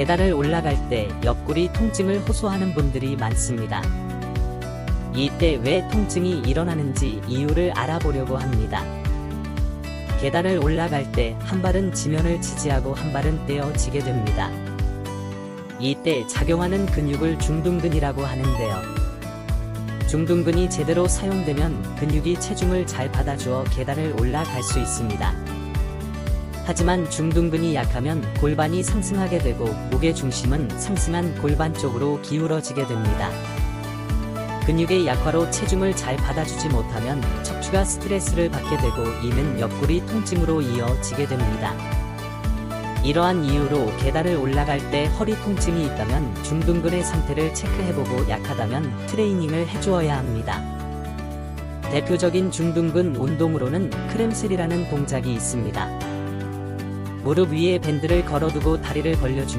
계단을 올라갈 때 옆구리 통증을 호소하는 분들이 많습니다. 이때 왜 통증이 일어나는지 이유를 알아보려고 합니다. 계단을 올라갈 때 한 발은 지면을 지지하고 한 발은 떼어지게 됩니다. 이때 작용하는 근육을 중둔근이라고 하는데요. 중둔근이 제대로 사용되면 근육이 체중을 잘 받아주어 계단을 올라갈 수 있습니다. 하지만 중둔근이 약하면 골반이 상승하게 되고 무게 중심은 상승한 골반 쪽으로 기울어지게 됩니다. 근육의 약화로 체중을 잘 받아주지 못하면 척추가 스트레스를 받게 되고 이는 옆구리 통증으로 이어지게 됩니다. 이러한 이유로 계단을 올라갈 때 허리 통증이 있다면 중둔근의 상태를 체크해보고 약하다면 트레이닝을 해주어야 합니다. 대표적인 중둔근 운동으로는 크램셀이라는 동작이 있습니다. 무릎 위에 밴드를 걸어두고 다리를 벌려주면